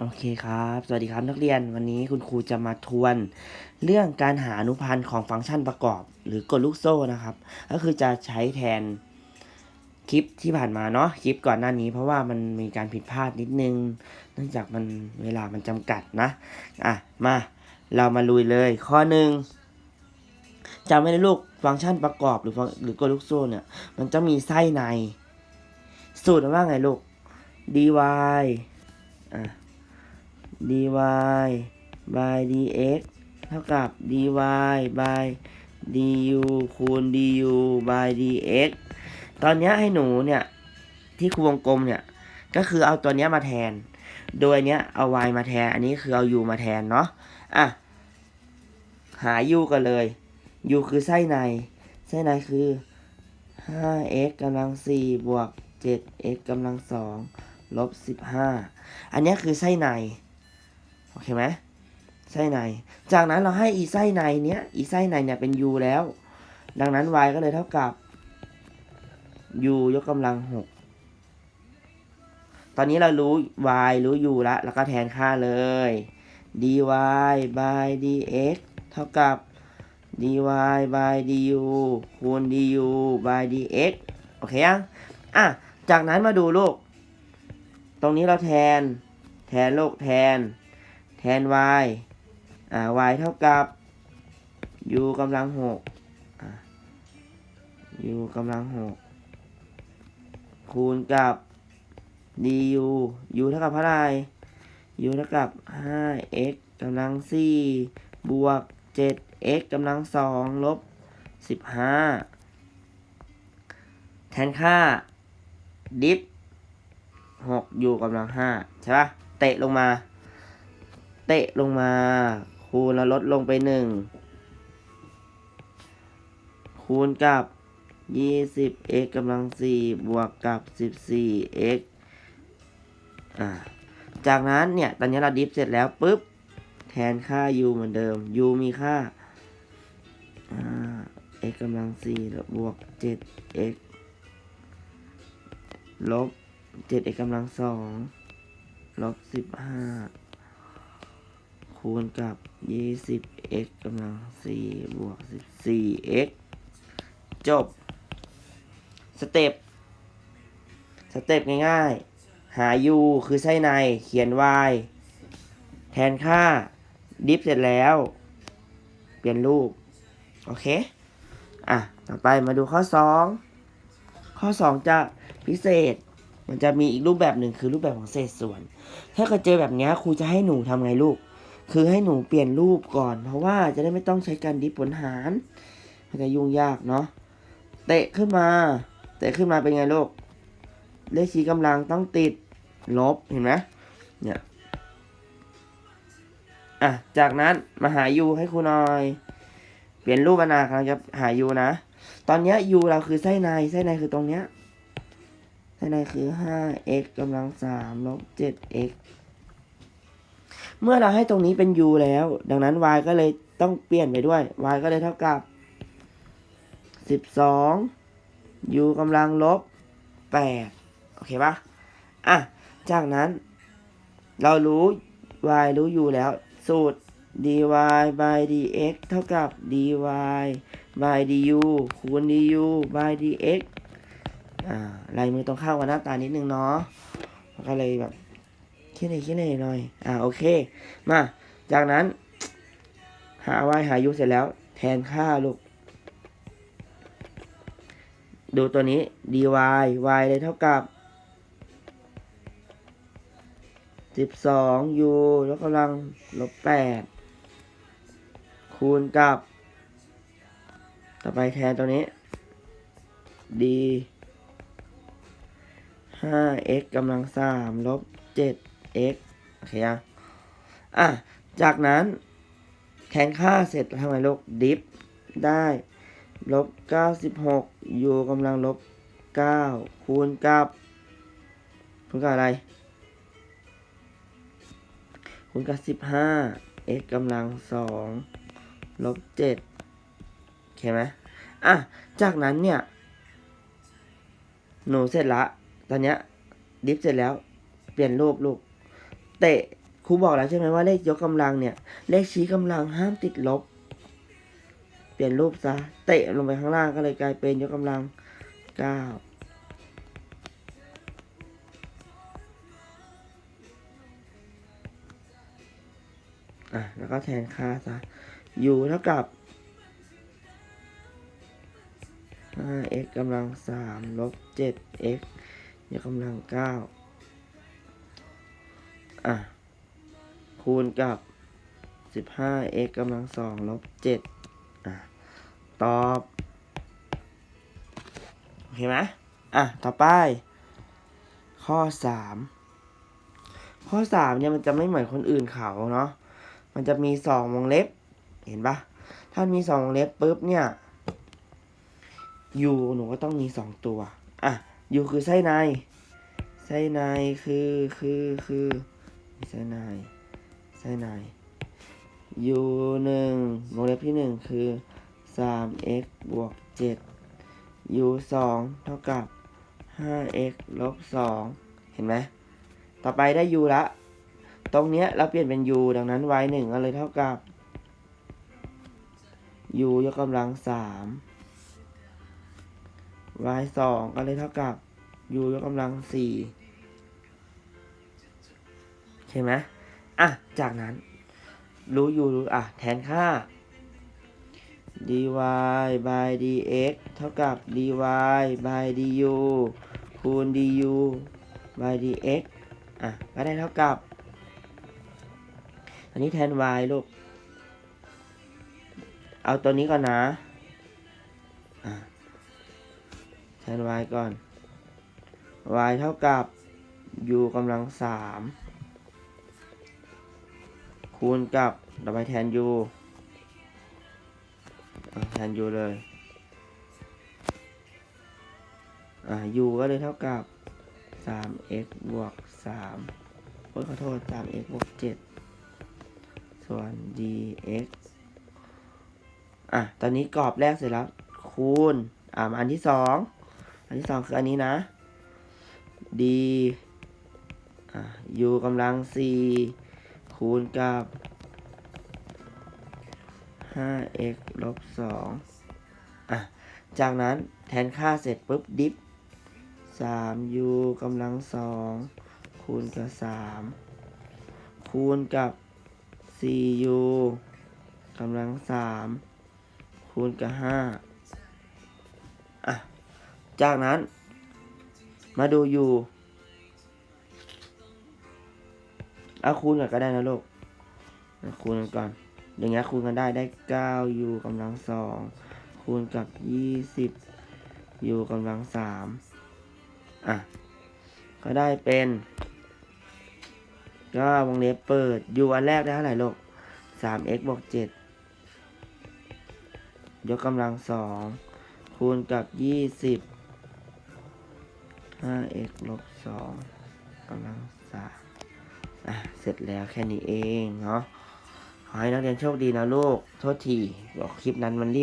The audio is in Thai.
โอเคครับ สวัสดีครับนักเรียน วันนี้คุณครูจะมาทวน เรื่องการหาอนุพันธ์ของฟังก์ชันประกอบ หรือกฎลูกโซ่นะครับ ก็คือจะใช้แทนคลิปที่ผ่านมาเนาะ คลิปก่อนหน้านี้ เพราะว่ามันมีการผิดพลาดนิดนึง เนื่องจากมันเวลามันจำกัดนะ อะ มา เรามาลุยเลย ข้อหนึ่งจำไว้ในลูก ฟังก์ชันประกอบหรือฟังหรือกฎลูกโซ่เนี่ย มันจะมีไส้ใน สูตรว่าไงลูก dy อะ dy by dx เท่ากับ dy by du คูณ du by dx ตอนนี้ให้หนูเนี่ย ที่ครูวงกลมเนี่ย ก็คือเอาตัวนี้มาแทน โดยเนี้ยเอา y มาแทน อันนี้คือเอา u มาแทนเนาะ อะ หา u กันเลย u คือไส้ใน ไส้ในคือ 5x กำลัง 4 บวก 7x กำลัง 2 ลบ 15 อันนี้คือไส้ใน โอเคไหมไส้ใน จากนั้นเราให้อีไส้ในเนี้ยอีไส้ในเนี่ยเป็น u แล้ว ดังนั้น y ก็เลยเท่ากับ u ยกกำลัง 6 ตอนนี้เรารู้ y รู้ u แล้วแล้วก็แทนค่าเลย dy by dx เท่ากับ dy by du คูณ du by dx โอเคยังอะ จากนั้นมาดูลูก ตรงนี้เราแทน แทนลูกแทน แทน y อ่า y เท่ากับ u กำลังหกอ่า u กำลังหกคูณกับ du u เท่ากับเท่าไหร่ u เท่ากับ 5x กำลังสี่บวก 7x กำลังสองลบ 15 แทนค่า ดิฟหก u กำลังห้าใช่ปะเตะลงมา เตะลงมา คูณแล้วลดลงไปหนึ่งคูณกับ 20x กำลัง 4 บวกกับ 14x อ่า จากนั้นเนี่ย ตอนนี้เราดิฟเสร็จแล้วปุ๊บ แทนค่า u เหมือนเดิม u มีค่า อ่า x กำลัง 4 แล้วบวก 7x ลบ 7x กำลัง 2 ลบ 15 คูณกับ 20x กำลัง 4 บวก 14x จบ สเต็ป สเต็ปง่ายๆ หา u คือไส้ใน เขียน y แทนค่า ดิฟเสร็จแล้ว เปลี่ยนรูป โอเค อะ ต่อไปมาดูข้อ 2 ข้อ 2 จะพิเศษ มันจะมีอีกรูปแบบหนึ่งคือรูปแบบของเศษส่วน ถ้าเกิดเจอแบบนี้ครูจะให้หนูทำไงลูก คือให้หนูเปลี่ยนรูปก่อน เพราะว่าจะได้ไม่ต้องใช้การดิฟผลหารมันจะยุ่งยากเนาะเตะขึ้นมา เตะขึ้นมาเป็นไงลูกเลขชี้กำลังต้องติดลบเห็นไหมเนี่ยอะจากนั้นมาหา u ให้ครูหน่อย เปลี่ยนรูปนากำลังจะหา u นะ ตอนนี้ย u เราคือไส้ในไส้ในคือตรงเนี้ยไส้ในคือ 5x กำลัง3ลบ 7x เมื่อเราให้ตรงนี้เป็น u แล้ว ดังนั้น y ก็เลยต้องเปลี่ยนไปด้วย y ก็เลยเท่ากับ 12 u กำลังลบ 8 โอเคปะอะ จากนั้น เรารู้ y รู้ u แล้ว สูตร dy by dx เท่ากับ dy by du คูณ du by dx อ่าลายมือตรงข้ามกับหน้าตานิดนึงเนาะก็เลยแบบ คิดเลยคิดเลยหน่อย อ่าโอเค มา จากนั้น หา y หา u เสร็จแล้ว แทนค่าลูก ดูตัวนี้ dy y เลยเท่ากับ12 u ยกกำลังลบ8คูณกับ ต่อไปแทนตัวนี้ d 5x กำลัง3ลบ x โอเคยังอะ จากนั้นแทนค่าเสร็จทำไมลูกดิฟได้ลบ96 u กำลังลบ 9 คูณกับคูณกับอะไร คูณกับสิบห้า x กำลังสองลบเจ็ดโอเคไหมอะ จากนั้นเนี่ย หนูเสร็จละ ตอนเนี้ยดิฟเสร็จแล้ว เปลี่ยนรูปลูก เตะครูบอกแล้วใช่ไหมว่าเลขยกกำลังเนี่ย เลขชี้กำลังห้ามติดลบ เปลี่ยนรูปซะ เตะลงไปข้างล่างก็เลยกลายเป็นยกกำลังเก้าอะ แล้วก็แทนค่าซะ u เท่ากับ 5x กำลัง3ลบ 7x ยกกำลัง9 อะ คูณกับ 15x กำลัง2ลบ7อะ ตอบ โอเคไหมอะ ต่อไป ข้อ 3 ข้อ 3 เนี่ยมันจะไม่เหมือนคนอื่นเขาเนาะ มันจะมีสองวงเล็บ เห็นปะถ้ามีสองวงเล็บปุ๊บเนี่ย u หนูก็ต้องมีสองตัว อะ u คือไส้ใน ไส้ในคือคือคือ ไส้ในไส้ใน u หนึ่งวงเล็บที่หนึ่งคือสาม x บวกเจ็ด u สองเท่ากับห้า x ลบสองเห็นไหม ต่อไปได้ u ละ ตรงเนี้ยเราเปลี่ยนเป็น u ดังนั้น y หนึ่งก็เลยเท่ากับ u ยกกำลังสาม y สองก็เลยเท่ากับ u ยกกำลังสี่ ช่ไหมอะ จากนั้น รู้ u รู้อะ แทนค่า dy by dx เท่ากับ dy by du คูณ du by dx อะ ก็ได้เท่ากับ อันนี้แทน y ลูก เอาตัวนี้ก่อนนะ อะ แทน y ก่อน y เท่ากับ u กำลังสาม คูณกับต่อไปแทน u แทน u เลยอะ u ก็เลยเท่ากับ 3x บวก3โอ้ยขอโทษ 3x บวก 7 ส่วน dx อะ ตอนนี้กรอบแรกเสร็จแล้ว คูณ อ่ามาอันที่สองอันที่สองคืออันนี้นะ d อ่า u กำลังสี่ คูณกับ 5x ลบสองอะ จากนั้นแทนค่าเสร็จปุ๊บดิฟ 3u กำลังสองคูณกับ 3 คูณกับ 4u กำลังสามคูณกับห้าอะ จากนั้นมาดู u เอาคูณกันก็ได้นะลูกคูณกันก่อน อย่างเงี้ยคูณกันได้ได้ 9u กำลังสองคูณกับ 20u กำลังสามอะ ก็ได้เป็นก็วงเล็บเปิด u อันแรกได้เท่าไหร่ลูก 3x บวก7ยกกำลังสองคูณกับ 20 5x ลบ2กำลัง3 อะเสร็จแล้วแค่นี้เองเนาะขอให้นักเรียนโชคดีนะลูก โทษทีบอกคลิปนั้นมันรีบ